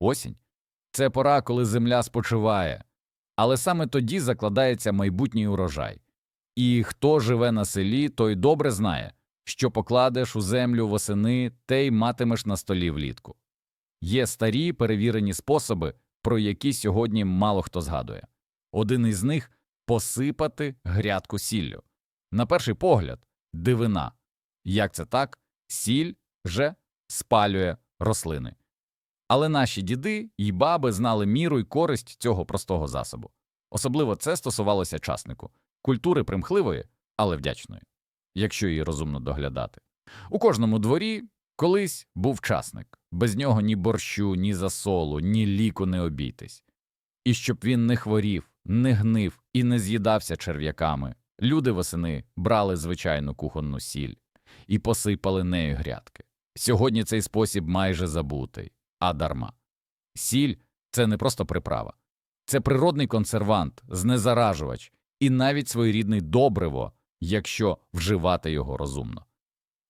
осінь. Це пора, коли земля спочиває, але саме тоді закладається майбутній урожай. І хто живе на селі, той добре знає, що покладеш у землю восени, те й матимеш на столі влітку. Є старі перевірені способи, про які сьогодні мало хто згадує. Один із них посипати грядку сіллю. На перший погляд, дивина. Як це так? Сіль же спалює рослини. Але наші діди й баби знали міру й користь цього простого засобу. Особливо це стосувалося часнику культури примхливої, але вдячної, якщо її розумно доглядати. У кожному дворі колись був часник, без нього ні борщу, ні засолу, ні ліку не обійтись. І щоб він не хворів, не гнив і не з'їдався черв'яками, люди восени брали звичайну кухонну сіль і посипали нею грядки. Сьогодні цей спосіб майже забутий, а дарма. Сіль це не просто приправа, це природний консервант, знезаражувач і навіть своєрідний добриво, якщо вживати його розумно.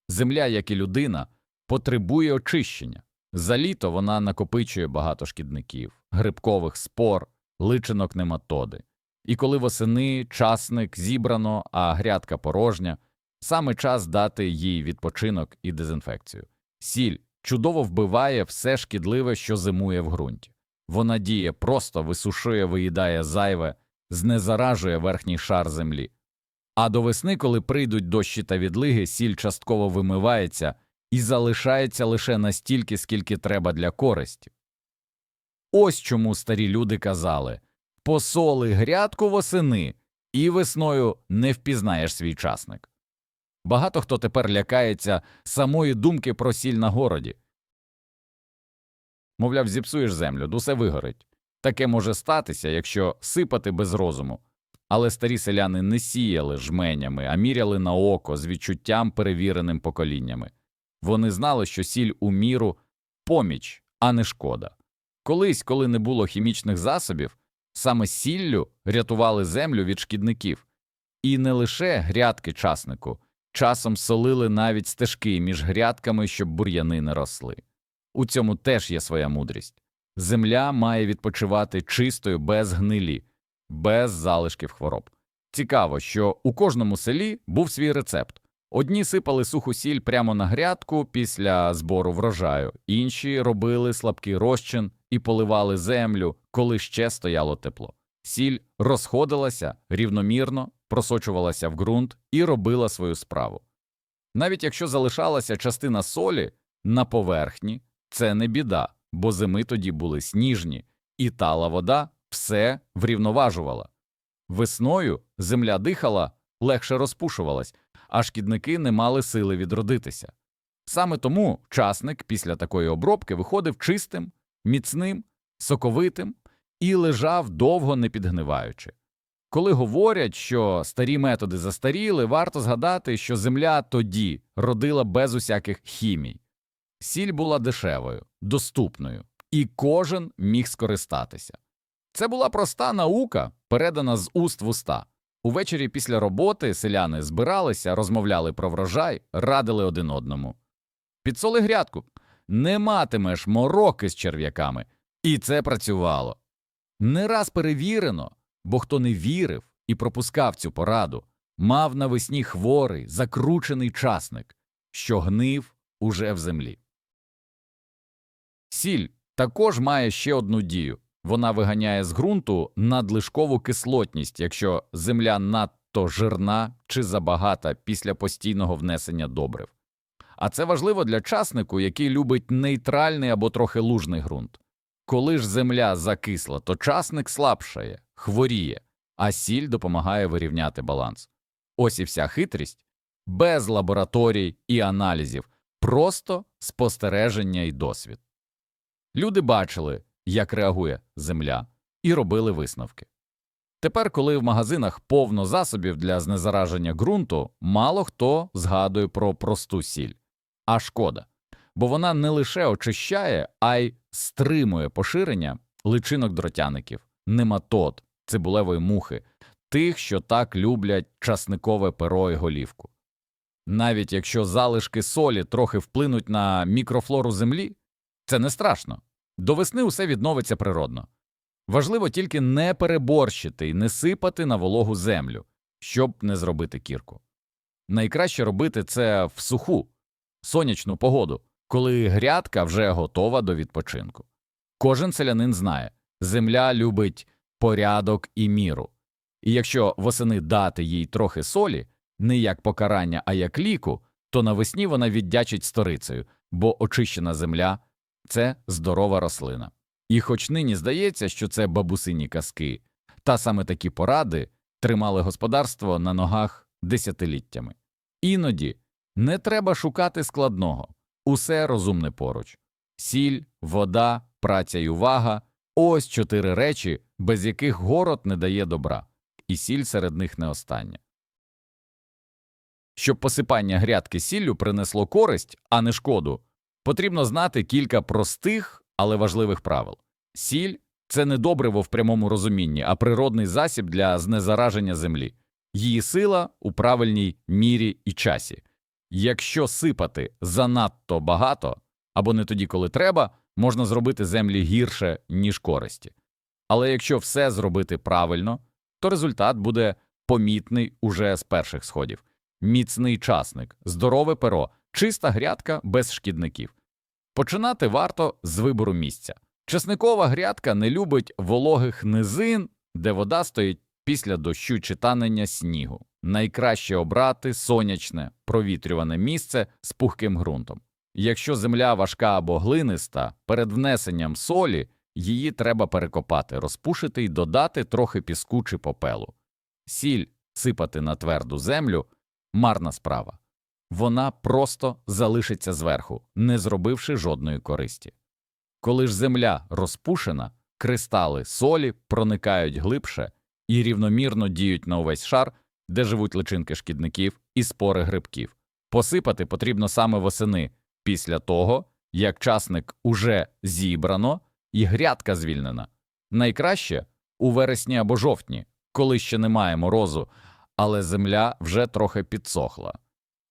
Земля, як і людина, потребує очищення. За літо вона накопичує багато шкідників, грибкових спор, личинок нематоди. І коли восени часник зібрано, а грядка порожня, саме час дати їй відпочинок і дезінфекцію. Сіль чудово вбиває все шкідливе, що зимує в ґрунті. Вона діє просто висушує, виїдає зайве, знезаражує верхній шар землі. А до весни, коли прийдуть дощі та відлиги, сіль частково вимивається і залишається лише настільки, скільки треба для користі. Ось чому старі люди казали посоли грядку восени, і весною не впізнаєш свій часник. Багато хто тепер лякається самої думки про сіль на городі. Мовляв, зіпсуєш землю, усе вигорить. Таке може статися, якщо сипати без розуму. Але старі селяни не сіяли жменями, а міряли на око з відчуттям, перевіреним поколіннями. Вони знали, що сіль у міру поміч, а не шкода. Колись, коли не було хімічних засобів, саме сіллю рятували землю від шкідників. І не лише грядки часнику, часом солили навіть стежки між грядками, щоб бур'яни не росли. У цьому теж є своя мудрість. Земля має відпочивати чистою без гнилі, без залишків хвороб. Цікаво, що у кожному селі був свій рецепт. Одні сипали суху сіль прямо на грядку після збору врожаю, інші робили слабкий розчин і поливали землю, коли ще стояло тепло. Сіль розходилася рівномірно, просочувалася в ґрунт і робила свою справу. Навіть якщо залишалася частина солі на поверхні, це не біда, бо зими тоді були сніжні, і тала вода все врівноважувала. Весною земля дихала, легше розпушувалась, а шкідники не мали сили відродитися. Саме тому часник після такої обробки виходив чистим, міцним, соковитим і лежав довго не підгниваючи. Коли говорять, що старі методи застаріли, варто згадати, що земля тоді родила без усяких хімій. Сіль була дешевою, доступною, і кожен міг скористатися. Це була проста наука, передана з уст в уста. Увечері після роботи селяни збиралися, розмовляли про врожай, радили один одному. Підсоли грядку, не матимеш мороки з черв'яками. І це працювало. Не раз перевірено, бо хто не вірив і пропускав цю пораду, мав навесні хворий, закручений часник, що гнив уже в землі. Сіль також має ще одну дію вона виганяє з ґрунту надлишкову кислотність, якщо земля надто жирна чи забагата після постійного внесення добрив. А це важливо для часнику, який любить нейтральний або трохи лужний ґрунт. Коли ж земля закисла, то часник слабшає, хворіє, а сіль допомагає вирівняти баланс. Ось і вся хитрість без лабораторій і аналізів, просто спостереження і досвід. Люди бачили, як реагує земля, і робили висновки. Тепер, коли в магазинах повно засобів для знезараження ґрунту, мало хто згадує про просту сіль, а шкода, бо вона не лише очищає, а й стримує поширення личинок дротяників, нематод, цибулевої мухи, тих, що так люблять часникове перо і голівку. Навіть якщо залишки солі трохи вплинуть на мікрофлору землі, це не страшно До весни усе відновиться природно. Важливо тільки не переборщити і не сипати на вологу землю, щоб не зробити кірку. Найкраще робити це в суху, сонячну погоду, коли грядка вже готова до відпочинку. Кожен селянин знає, земля любить порядок і міру. І якщо восени дати їй трохи солі, не як покарання, а як ліку, то навесні вона віддячить сторицею, бо очищена земля це здорова рослина. І хоч нині здається, що це бабусині казки, та саме такі поради тримали господарство на ногах десятиліттями. Іноді не треба шукати складного, усе розумне поруч сіль, вода, праця й увага ось чотири речі, без яких город не дає добра, і сіль серед них не остання. Щоб посипання грядки сіллю принесло користь, а не шкоду, потрібно знати кілька простих, але важливих правил. Сіль це не добриво в прямому розумінні, а природний засіб для знезараження землі. Її сила у правильній мірі і часі. Якщо сипати занадто багато або не тоді, коли треба, можна зробити землі гірше, ніж користі. Але якщо все зробити правильно, то результат буде помітний уже з перших сходів. Міцний часник, здорове перо, чиста грядка без шкідників. Починати варто з вибору місця. Чесникова грядка не любить вологих низин, де вода стоїть після дощу чи танення снігу. Найкраще обрати сонячне, провітрюване місце з пухким ґрунтом. Якщо земля важка або глиниста, перед внесенням солі її треба перекопати, розпушити і додати трохи піску чи попелу. Сіль сипати на тверду землю марна справа. Вона просто залишиться зверху, не зробивши жодної користі. Коли ж земля розпушена, кристали солі проникають глибше і рівномірно діють на увесь шар, де живуть личинки шкідників і спори грибків. Посипати потрібно саме восени, після того, як часник уже зібрано і грядка звільнена. Найкраще у вересні або жовтні, коли ще немає морозу, але земля вже трохи підсохла.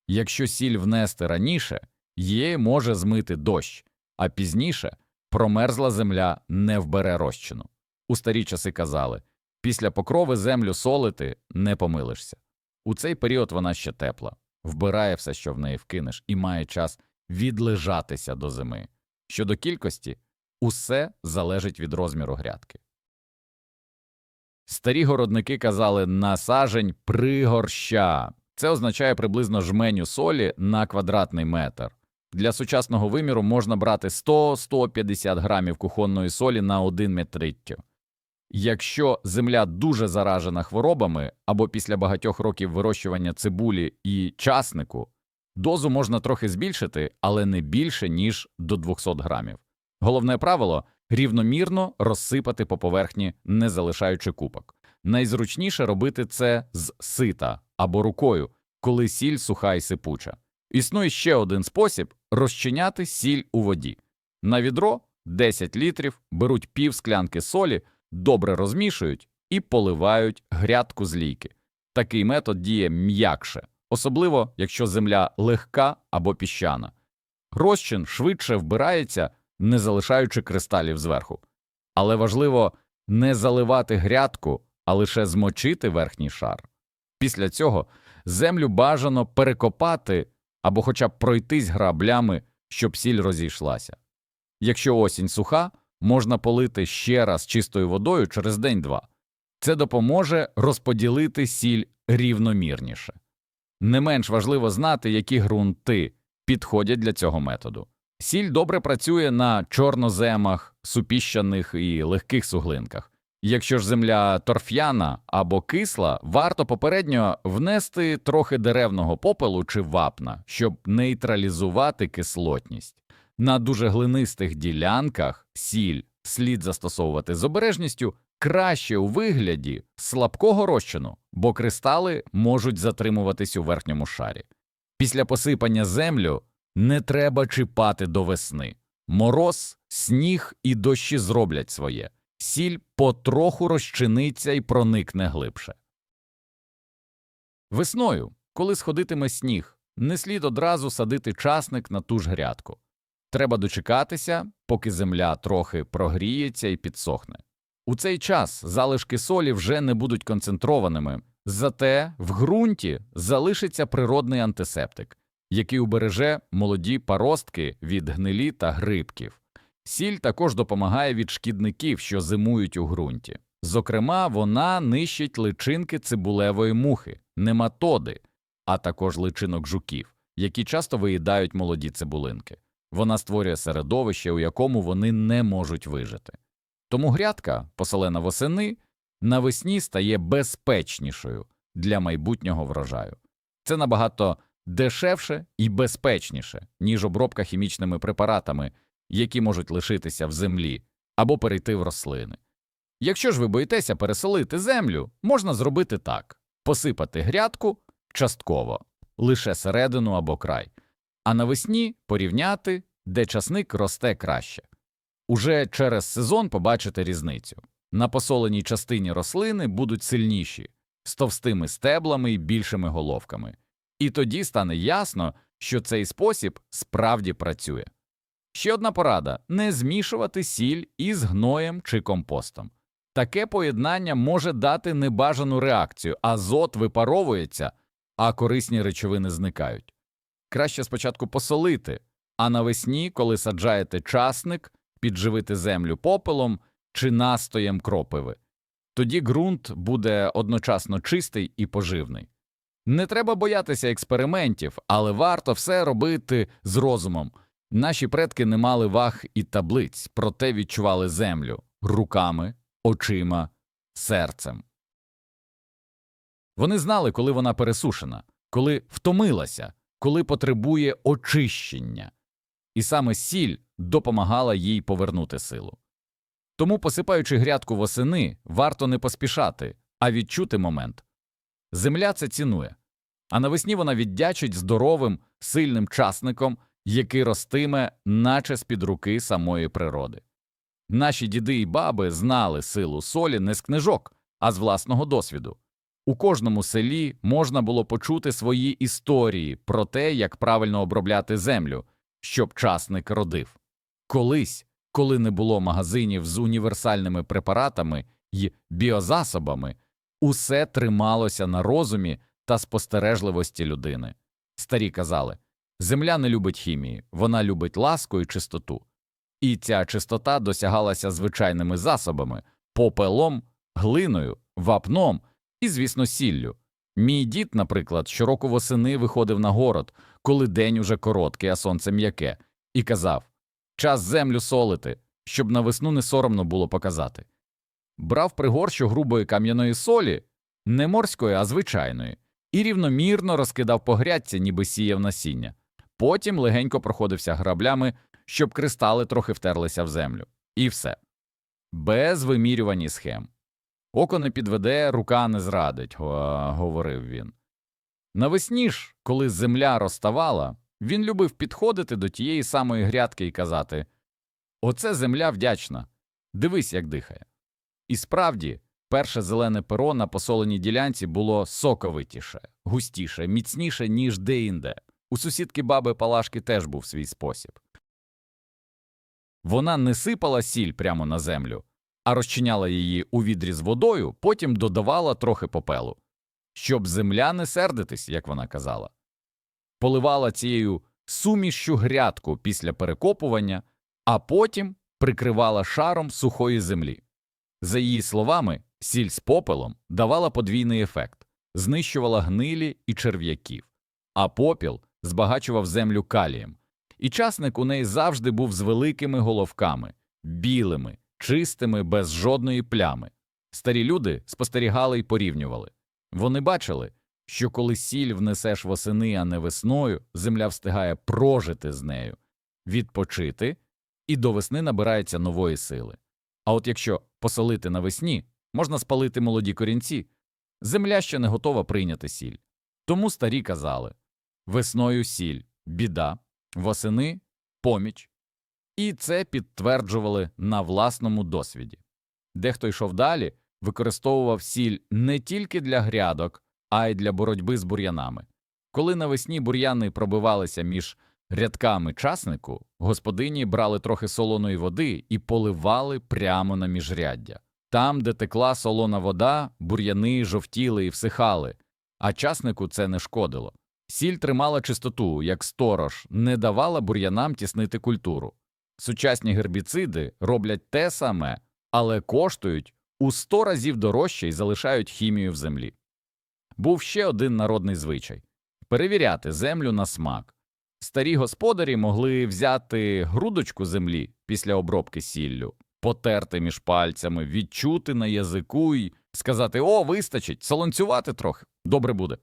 Якщо сіль внести раніше, її може змити дощ, а пізніше промерзла земля не вбере розчину. У старі часи казали після покрови землю солити не помилишся. У цей період вона ще тепла, вбирає все, що в неї вкинеш, і має час відлежатися до зими. Щодо кількості, усе залежить від розміру грядки. Старі городники казали насажень пригорща. Це означає приблизно жменю солі на квадратний метр. Для сучасного виміру можна брати 100-150 грамів кухонної солі на 1 метриттю. Якщо земля дуже заражена хворобами або після багатьох років вирощування цибулі і часнику, дозу можна трохи збільшити, але не більше, ніж до 200 грамів. Головне правило рівномірно розсипати по поверхні, не залишаючи купок. Найзручніше робити це з сита або рукою, коли сіль суха і сипуча. Існує ще один спосіб розчиняти сіль у воді. На відро 10 літрів беруть пів склянки солі, добре розмішують і поливають грядку з лійки. Такий метод діє м'якше, особливо якщо земля легка або піщана. Розчин швидше вбирається, не залишаючи кристалів зверху. Але важливо не заливати грядку, а лише змочити верхній шар. Після цього землю бажано перекопати або хоча б пройтись граблями, щоб сіль розійшлася. Якщо осінь суха, можна полити ще раз чистою водою через день-два. Це допоможе розподілити сіль рівномірніше. Не менш важливо знати, які ґрунти підходять для цього методу. Сіль добре працює на чорноземах, супіщаних і легких суглинках. Якщо ж земля торф'яна або кисла, варто попередньо внести трохи деревного попелу чи вапна, щоб нейтралізувати кислотність. На дуже глинистих ділянках сіль слід застосовувати з обережністю краще у вигляді слабкого розчину, бо кристали можуть затримуватись у верхньому шарі. Після посипання землю не треба чіпати до весни. Мороз, сніг і дощі зроблять своє. Сіль потроху розчиниться і проникне глибше. Весною, коли сходитиме сніг, не слід одразу садити часник на ту ж грядку. Треба дочекатися, поки земля трохи прогріється і підсохне. У цей час залишки солі вже не будуть концентрованими, зате в ґрунті залишиться природний антисептик, який убереже молоді паростки від гнилі та грибків. Сіль також допомагає від шкідників, що зимують у ґрунті. Зокрема, вона нищить личинки цибулевої мухи, нематоди, а також личинок жуків, які часто виїдають молоді цибулинки. Вона створює середовище, у якому вони не можуть вижити. Тому грядка, посолена восени, навесні стає безпечнішою для майбутнього врожаю. Це набагато дешевше і безпечніше, ніж обробка хімічними препаратами, які можуть лишитися в землі або перейти в рослини. Якщо ж ви боїтеся пересолити землю, можна зробити так: посипати грядку частково, лише середину або край, а навесні порівняти, де часник росте краще. Уже через сезон побачите різницю. На посоленій частині рослини будуть сильніші, з товстими стеблами і більшими головками. І тоді стане ясно, що цей спосіб справді працює. Ще одна порада не змішувати сіль із гноєм чи компостом. Таке поєднання може дати небажану реакцію, азот випаровується, а корисні речовини зникають. Краще спочатку посолити, а навесні, коли саджаєте часник, підживити землю попелом чи настоєм кропиви. Тоді ґрунт буде одночасно чистий і поживний. Не треба боятися експериментів, але варто все робити з розумом. Наші предки не мали ваг і таблиць, проте відчували землю руками, очима, серцем. Вони знали, коли вона пересушена, коли втомилася, коли потребує очищення, і саме сіль допомагала їй повернути силу. Тому, посипаючи грядку восени, варто не поспішати, а відчути момент. Земля це цінує, а навесні вона віддячить здоровим, сильним часником, який ростиме, наче з під руки самої природи. Наші діди і баби знали силу солі не з книжок, а з власного досвіду. У кожному селі можна було почути свої історії про те, як правильно обробляти землю, щоб часник родив. Колись, коли не було магазинів з універсальними препаратами й біозасобами, усе трималося на розумі та спостережливості людини. Старі казали земля не любить хімії, вона любить ласку і чистоту. І ця чистота досягалася звичайними засобами попелом, глиною, вапном і, звісно, сіллю. Мій дід, наприклад, щороку восени виходив на город, коли день уже короткий, а сонце м'яке, і казав час землю солити, щоб на весну не соромно було показати. Брав пригорщу грубої кам'яної солі, не морської, а звичайної, і рівномірно розкидав по грядці, ніби сіяв насіння. Потім легенько проходився граблями, щоб кристали трохи втерлися в землю. І все. Без вимірювані схем. Око не підведе, рука не зрадить, говорив він. Навесні ж, коли земля розставала, він любив підходити до тієї самої грядки і казати Оце земля вдячна, дивись, як дихає. І справді, перше зелене перо на посоленій ділянці було соковитіше, густіше, міцніше, ніж де-інде. У сусідки баби Палашки теж був свій спосіб. Вона не сипала сіль прямо на землю, а розчиняла її у відрі з водою, потім додавала трохи попелу, щоб земля не сердитись, як вона казала. Поливала цією сумішшю грядку після перекопування, а потім прикривала шаром сухої землі. За її словами, сіль з попелом давала подвійний ефект, знищувала гнилі і черв'яків, а попіл збагачував землю калієм. І часник у неї завжди був з великими головками, білими, чистими, без жодної плями. Старі люди спостерігали і порівнювали. Вони бачили, що коли сіль внесеш восени, а не весною, земля встигає прожити з нею, відпочити, і до весни набирається нової сили. А от якщо посолити навесні, можна спалити молоді корінці, земля ще не готова прийняти сіль. Тому старі казали весною сіль, біда, восени поміч. І це підтверджували на власному досвіді. Дехто йшов далі, використовував сіль не тільки для грядок, а й для боротьби з бур'янами. Коли навесні бур'яни пробивалися між рядками часнику господині брали трохи солоної води і поливали прямо на міжряддя. Там, де текла солона вода, бур'яни жовтіли і всихали, а часнику це не шкодило. Сіль тримала чистоту, як сторож, не давала бур'янам тіснити культуру. Сучасні гербіциди роблять те саме, але коштують у сто разів дорожче і залишають хімію в землі. Був ще один народний звичай перевіряти землю на смак. Старі господарі могли взяти грудочку землі після обробки сіллю, потерти між пальцями, відчути на язику і сказати О, вистачить, солонцювати трохи, добре буде.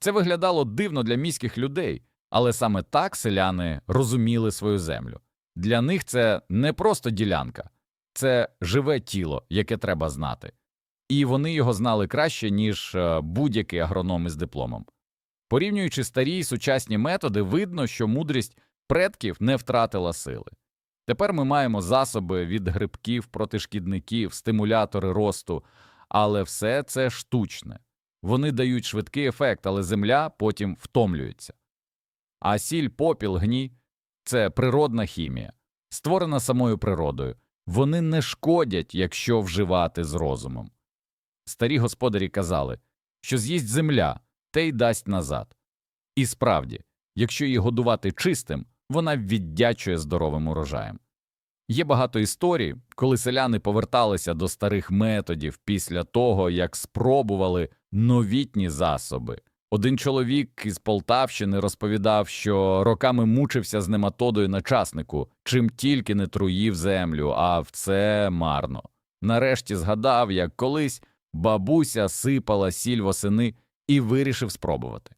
Це виглядало дивно для міських людей, але саме так селяни розуміли свою землю. Для них це не просто ділянка, це живе тіло, яке треба знати. І вони його знали краще, ніж е, будь-який агроном із дипломом. Порівнюючи старі й сучасні методи, видно, що мудрість предків не втратила сили. Тепер ми маємо засоби від грибків проти шкідників, стимулятори росту, але все це штучне. Вони дають швидкий ефект, але земля потім втомлюється. А сіль, попіл, гній це природна хімія, створена самою природою. Вони не шкодять, якщо вживати з розумом. Старі господарі казали, що з'їсть земля, те й дасть назад. І справді, якщо її годувати чистим, вона віддячує здоровим урожаєм. Є багато історій, коли селяни поверталися до старих методів після того, як спробували новітні засоби. Один чоловік із Полтавщини розповідав, що роками мучився з нематодою на часнику, чим тільки не труїв землю, а в це марно. Нарешті згадав, як колись бабуся сипала сіль восени і вирішив спробувати.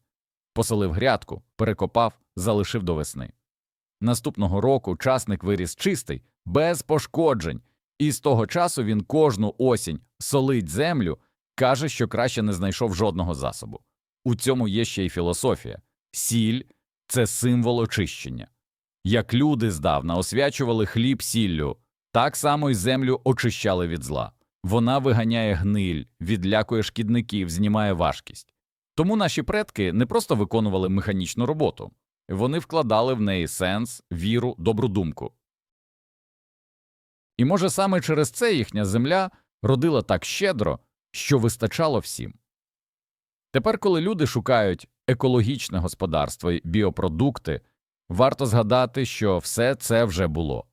Посолив грядку, перекопав, залишив до весни. Наступного року часник виріс чистий, без пошкоджень, і з того часу він кожну осінь солить землю, каже, що краще не знайшов жодного засобу. У цьому є ще й філософія сіль це символ очищення. Як люди здавна освячували хліб сіллю, так само й землю очищали від зла. Вона виганяє гниль, відлякує шкідників, знімає важкість. Тому наші предки не просто виконували механічну роботу, вони вкладали в неї сенс, віру, добру думку. І може саме через це їхня земля родила так щедро, що вистачало всім. Тепер, коли люди шукають екологічне господарство і біопродукти, варто згадати, що все це вже було.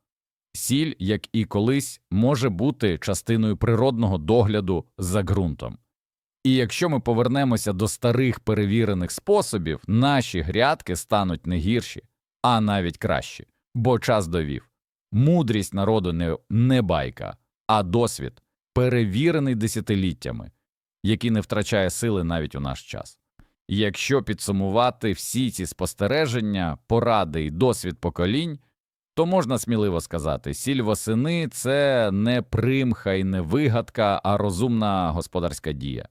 Сіль, як і колись, може бути частиною природного догляду за ґрунтом. І якщо ми повернемося до старих перевірених способів, наші грядки стануть не гірші, а навіть кращі, бо час довів. Мудрість народу не, не байка, а досвід, перевірений десятиліттями, який не втрачає сили навіть у наш час. Якщо підсумувати всі ці спостереження, поради і досвід поколінь, то можна сміливо сказати, сіль восени це не примха і не вигадка, а розумна господарська дія,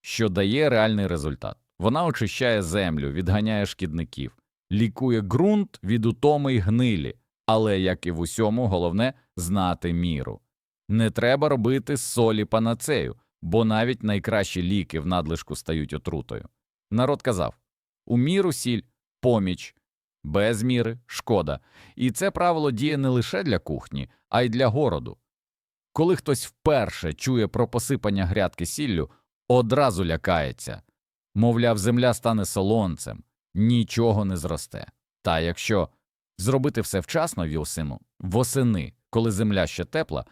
що дає реальний результат. Вона очищає землю, відганяє шкідників, лікує ґрунт від утоми й гнилі, але, як і в усьому, головне знати міру. Не треба робити солі панацею, бо навіть найкращі ліки в надлишку стають отрутою. Народ казав у міру сіль поміч, без міри шкода. І це правило діє не лише для кухні, а й для городу. Коли хтось вперше чує про посипання грядки сіллю, одразу лякається мовляв, земля стане солонцем, нічого не зросте. Та якщо зробити все вчасно віосину, восени, коли земля ще тепла,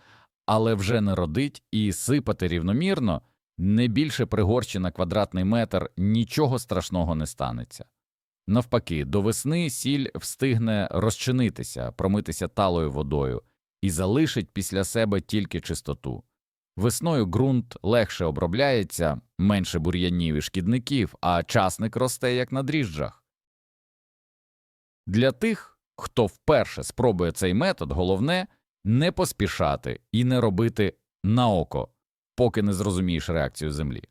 але вже не родить і сипати рівномірно, не більше пригорщі на квадратний метр нічого страшного не станеться. Навпаки, до весни сіль встигне розчинитися, промитися талою водою і залишить після себе тільки чистоту. Весною ґрунт легше обробляється, менше бур'янів і шкідників, а часник росте як на дріжджах. Для тих, хто вперше спробує цей метод, головне не поспішати і не робити на око, поки не зрозумієш реакцію землі.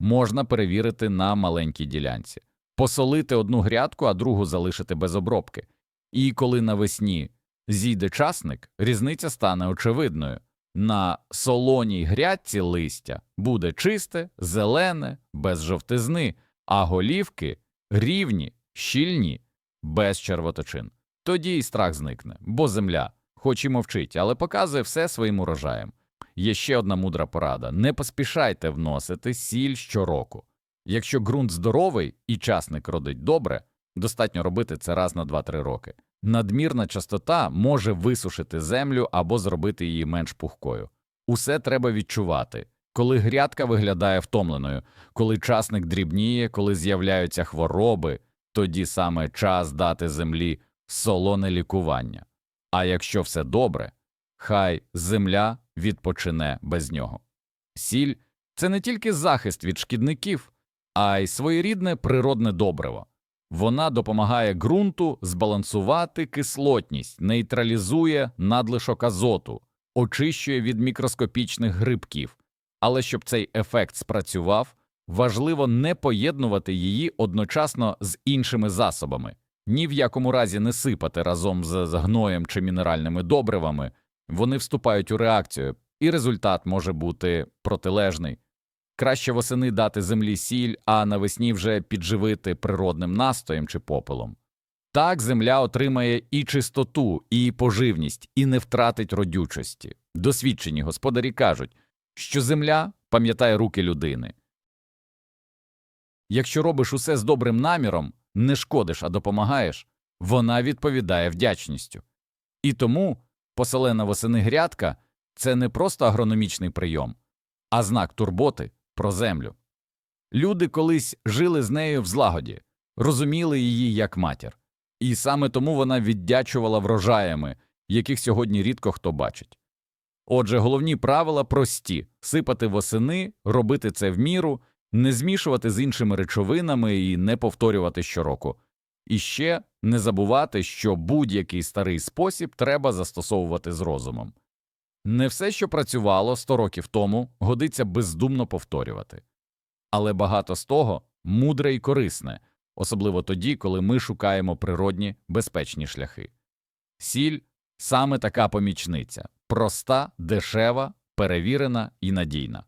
Можна перевірити на маленькій ділянці, посолити одну грядку, а другу залишити без обробки. І коли навесні зійде часник, різниця стане очевидною. На солоній грядці листя буде чисте, зелене, без жовтизни, а голівки рівні, щільні, без червоточин. Тоді і страх зникне, бо земля, хоч і мовчить, але показує все своїм урожаєм. Є ще одна мудра порада: не поспішайте вносити сіль щороку. Якщо ґрунт здоровий і часник родить добре, достатньо робити це раз на 2-3 роки. Надмірна частота може висушити землю або зробити її менш пухкою. Усе треба відчувати. Коли грядка виглядає втомленою, коли часник дрібніє, коли з'являються хвороби, тоді саме час дати землі солоне лікування. А якщо все добре, хай земля відпочине без нього. Сіль це не тільки захист від шкідників, а й своєрідне природне добриво. Вона допомагає ґрунту збалансувати кислотність, нейтралізує надлишок азоту, очищує від мікроскопічних грибків. Але щоб цей ефект спрацював, важливо не поєднувати її одночасно з іншими засобами, ні в якому разі не сипати разом з гноєм чи мінеральними добривами, вони вступають у реакцію, і результат може бути протилежний. Краще восени дати землі сіль, а навесні вже підживити природним настоєм чи попелом. Так земля отримає і чистоту, і поживність, і не втратить родючості. Досвідчені господарі кажуть, що земля пам'ятає руки людини. Якщо робиш усе з добрим наміром, не шкодиш, а допомагаєш, вона відповідає вдячністю. І тому поселена восени грядка це не просто агрономічний прийом, а знак турботи про землю. Люди колись жили з нею в злагоді, розуміли її як матір, і саме тому вона віддячувала врожаями, яких сьогодні рідко хто бачить. Отже, головні правила прості сипати восени, робити це в міру, не змішувати з іншими речовинами і не повторювати щороку. І ще не забувати, що будь-який старий спосіб треба застосовувати з розумом. Не все, що працювало 100 років тому, годиться бездумно повторювати. Але багато з того мудре і корисне, особливо тоді, коли ми шукаємо природні безпечні шляхи. Сіль саме така помічниця проста, дешева, перевірена і надійна.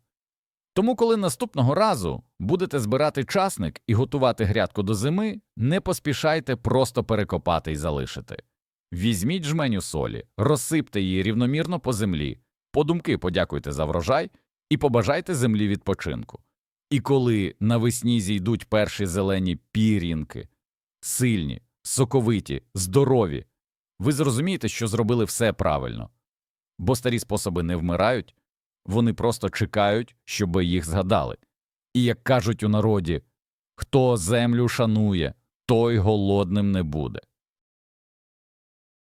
Тому, коли наступного разу будете збирати часник і готувати грядку до зими, не поспішайте просто перекопати і залишити. Візьміть жменю солі, розсипте її рівномірно по землі, подумки подякуйте за врожай і побажайте землі відпочинку. І коли навесні зійдуть перші зелені пір'їнки, сильні, соковиті, здорові, ви зрозумієте, що зробили все правильно, бо старі способи не вмирають, вони просто чекають, щоб їх згадали. І як кажуть у народі, хто землю шанує, той голодним не буде.